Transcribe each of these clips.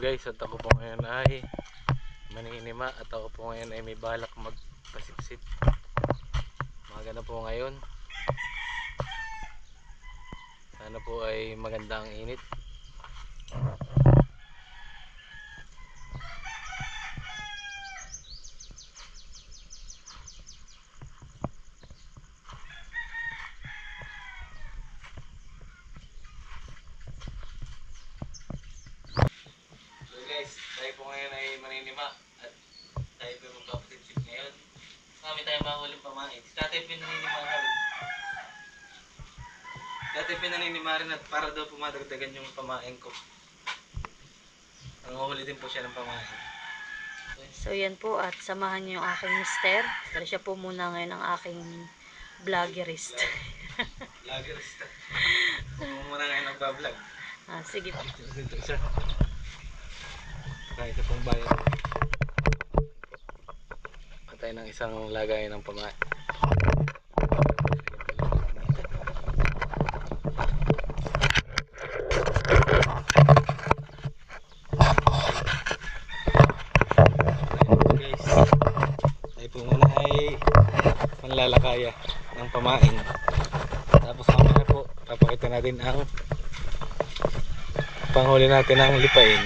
guys at ako po ngayon ay maninima at ako po ngayon ay may balak magpasipsip. Umaga na po ngayon. Sana po ay maganda ang init So guys, tayo po ngayon ay maninima at tayo po magpapatipsip ngayon. Marami tayong mahuling pamain. Si tatay pinaninima rin. Tatay at para daw pumadagdagan yung pamain ko. Ang huli din po siya ng pamain. So yan po at samahan niyo yung aking mister. Pero siya po muna ngayon ang aking vloggerist. Kung muna ngayon nagbablog. ah, sige po. Ito isa. Saka isa pong bayan. Patay ng isang lagay ng pamain. guys tayo po muna ay panlalakaya ng pamain. Tapos mamaya po papakita natin ang panghuli natin ng lipain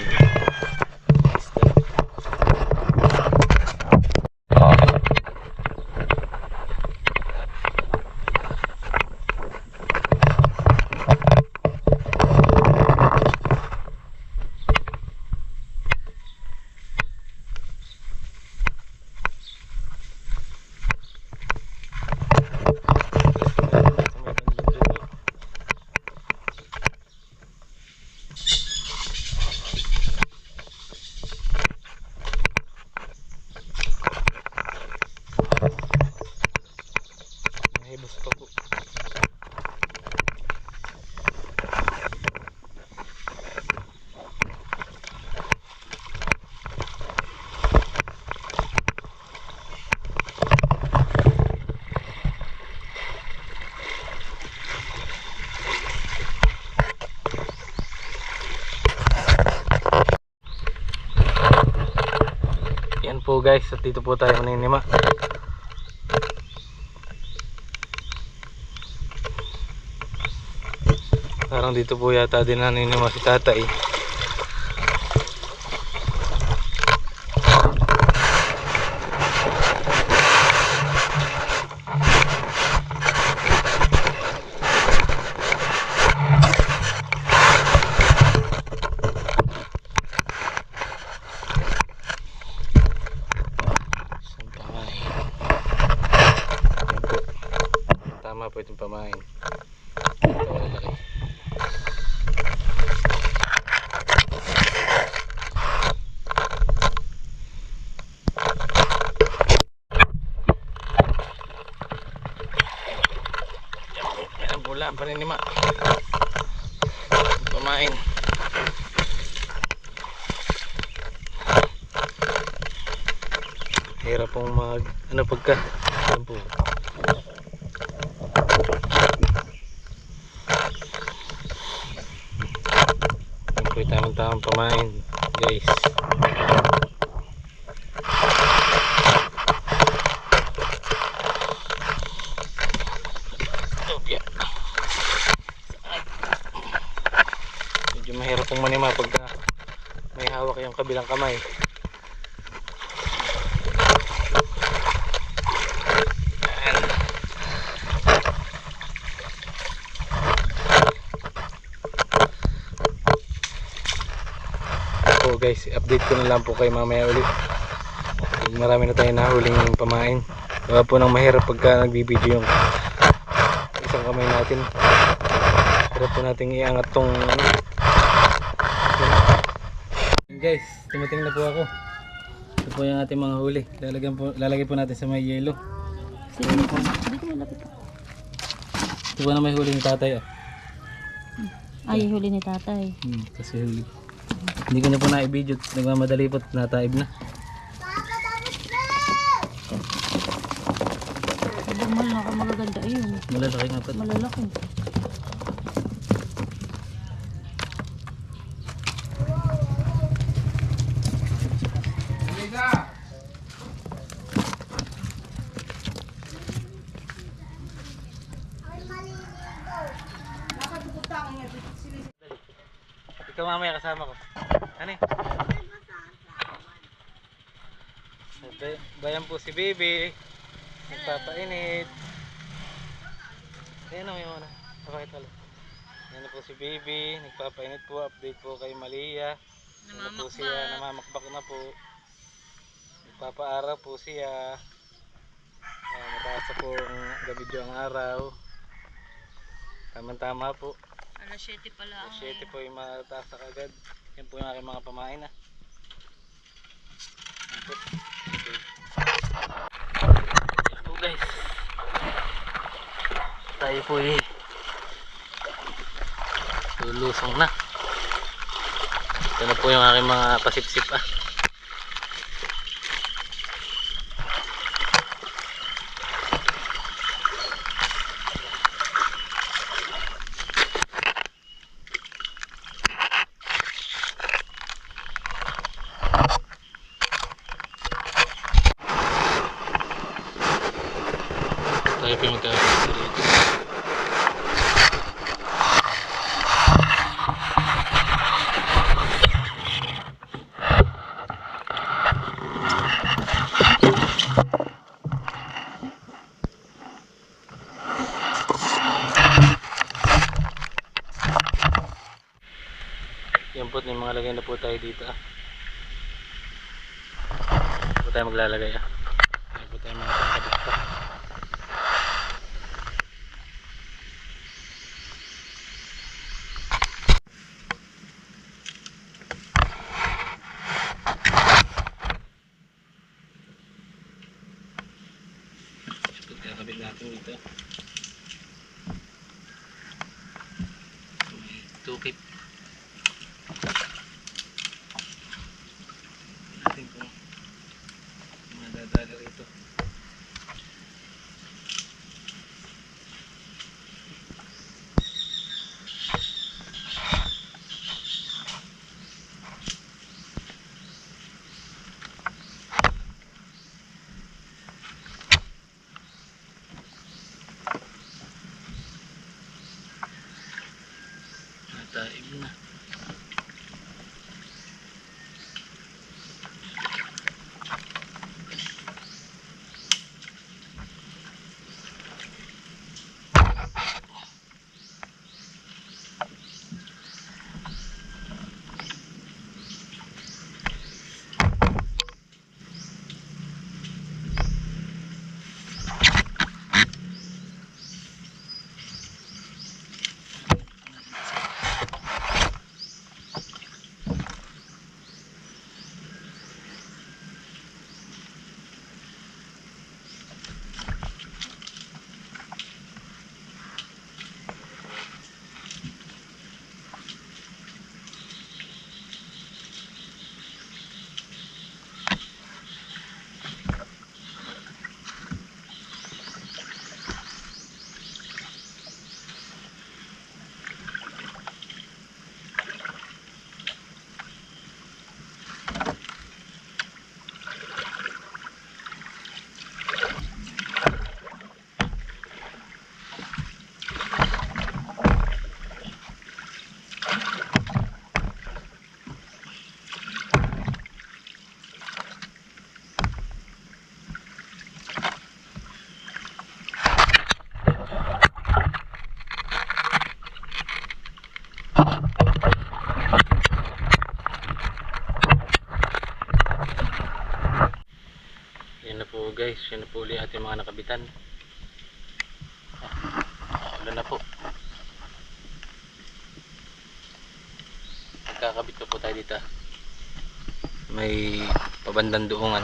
Isda. Mahibos pa po. Yan po guys, at dito po tayo maninima. Parang dito po yata din naninima si tatay. Isang pamain. Yan po. Tama po itong pamain. Ito malaki. Yan ang paninima. Pamain. Hirap pong mag, ano pagka, yan po. Yan po yung tamang-tamang pamain, guys. Topya. Medyo mahirap pong manima pagka may hawak yung kabilang kamay. Po guys, update ko na lang po kay mamaya ulit. Marami na tayong nahuling pamain. Kaya po nang mahirap pagka nagbibideo yung isang kamay natin. Hirap po natin iangat tong ano. Guys, tumating na po ako. Ito po yung ating mga huli. Lalagyan po, lalagay po natin sa may yelo. Sige. Dito malapit po. Ito po na may huli ni tatay. Oh. Ay, huli ni tatay. Hmm, kasi huli. Hindi ko na po na-video. Nagmamadali po at nataib na. Malalaki nga po. Malalaki. Ikaw mamaya kasama ko. Ano eh? Bay- Bayan po si Baby. Nagpapainit. Ayan o yung ano. Napakita lang. Ayan na po si Baby. Nagpapainit po. Update po kay Malia. Ano po siya. Namamakbak na po. Nagpapaaraw po siya. Ayan, mataas po ang gabidyo ang araw. Tama-tama po. Alas 7 pala ang 7 po yung mataas na kagad. Yan po yung aking mga pamain ah. Yan po. Guys. Tayo po eh. Lulusong na. Ito na po yung aking mga pasipsip ah. Tayo po yung magkakasya rito. Yan po, may mga lagay na po tayo dito ah. Po tayo maglalagay ah. Ulit ating mga nakabitan. Wala na po. Magkakabit pa po tayo dito. May pabandang duungan.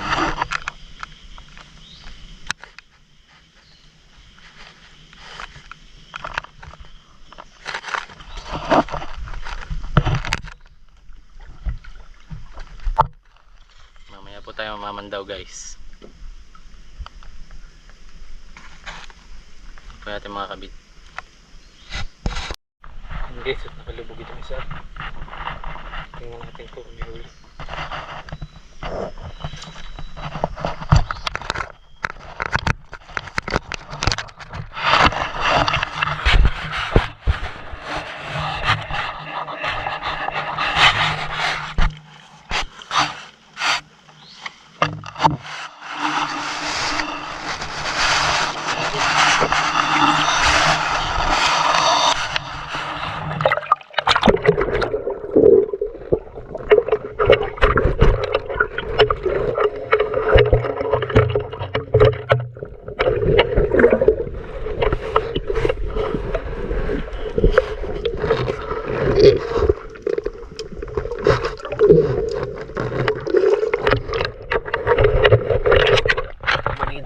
Mamaya po tayo mamamandaw guys. Ito po natin mga kabit. Guys, at nakalubog itong isa. Tingnan natin kung may huli.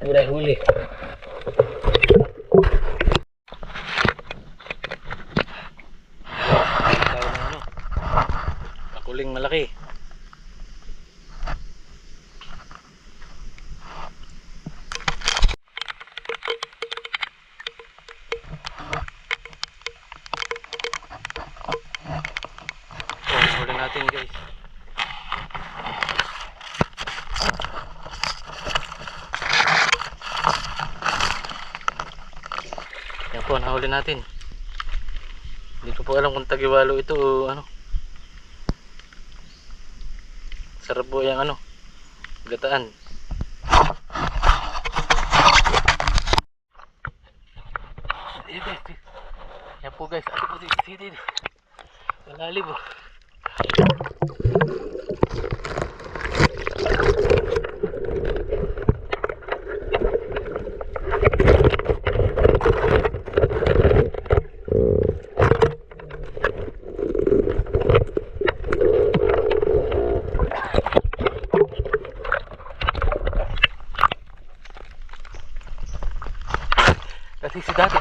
Yan po na huli. Tayo ng ano. Pakuling malaki. Oh, huli natin guys. Yan po, nahuli natin. Hindi ko po alam kung tagiwalo ito o ano. Sarap po yung ano, gataan. Yan po guys, ato po dito, dito. Malalim oh. Kasi si dati.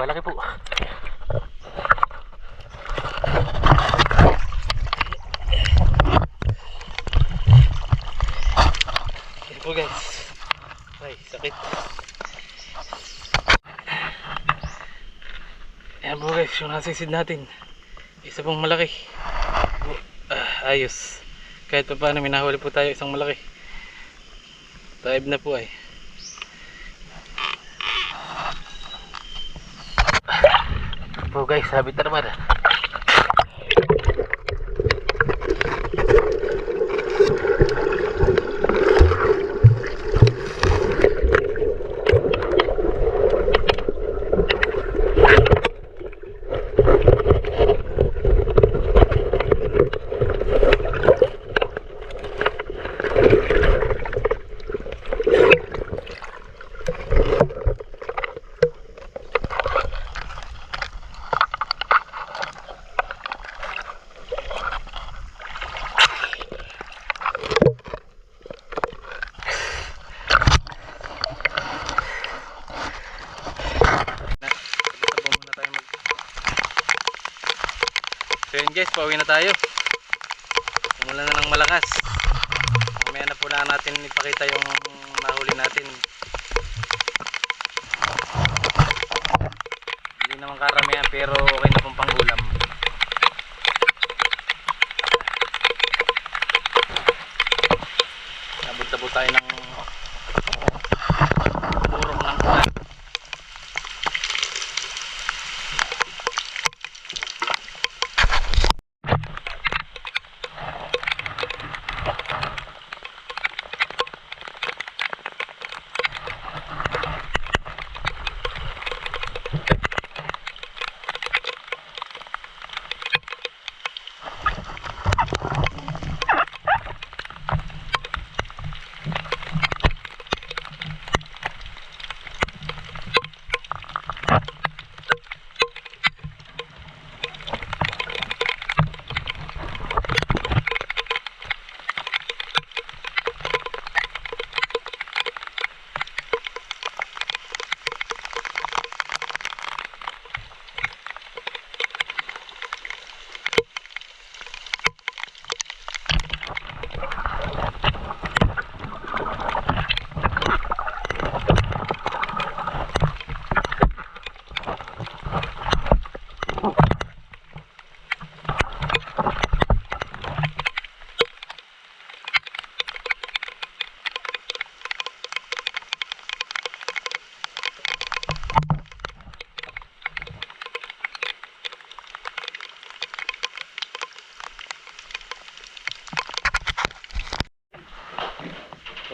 Malaki po. Yan po guys. Ay, sakit. Yan nasisid natin. Isa pong malaki. Ah, ayos. Kahit pa paano, minahuli po tayo isang malaki. Taib na po ay. po guys, sabi naman. na. Sabon muna tayo mag... So yun guys, pauwi na tayo. Umulan na ng malakas. Mamaya na po na natin ipakita yung nahuli natin. Hindi naman karamihan pero okay na pong pangulam. Nabot na po tayo ng burong ng ulan.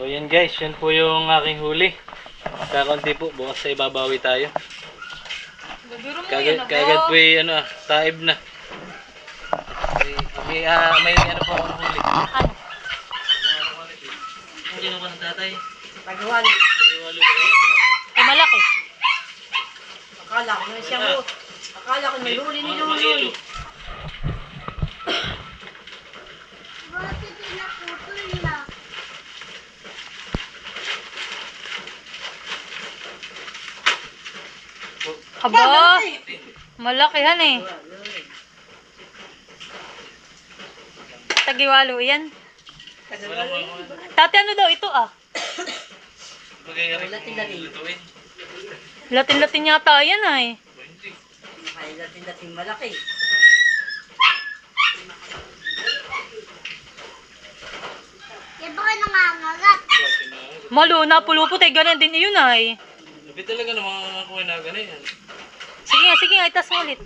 So yan guys, yan po yung aking huli. Kakunti po, bukas sa ibabawi tayo. Kagad, yun, kagad po yung ano, ah, taib na. May, may, ah, may ano po akong huli. Ano? Hindi naman ng tatay. Pagawali. Pag-iwalo ba yun? Eh, malaki. Akala ko na siya mo. Akala ko may huli ni Ano ba Aba, malakihan eh. Tagiwalo yan. Tati ano daw ito ah? Latin-latin. Latin-latin yata yan ay. Ay, latin-latin malaki. Yan ba kayo nangangagat? Malo, napulupot eh. Ganun din iyon ay. Sabi talaga ng mga kuha na ganyan. Sige nga, sige nga, itas mo ulit.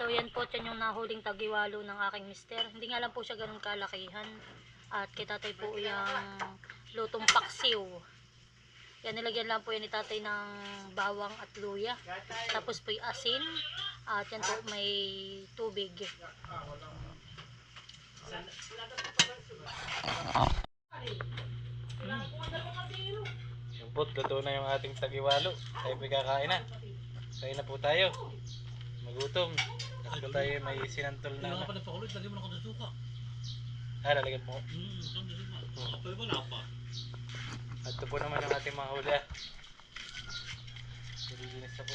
So yan po yan yung nahuling tagiwalo ng aking mister. Hindi nga lang po siya ganun kalakihan. At kay tatay po yung lutong paksiw. Yan nilagyan lang po yan ni tatay ng bawang at luya. Tapos po yung asin. At yan po may tubig. Yung pot, luto na yung ating tagiwalo. Tayo po kakain na. Kain na po tayo. Magutom. Po tayo may sinantol na. Ano? Pakulot, lagyan mo na kung suka. Ah, lalagyan po. Hmm, kami suka. Kapal wala pa. At ito po naman ang ating mga huli. ah. Nililinis na po.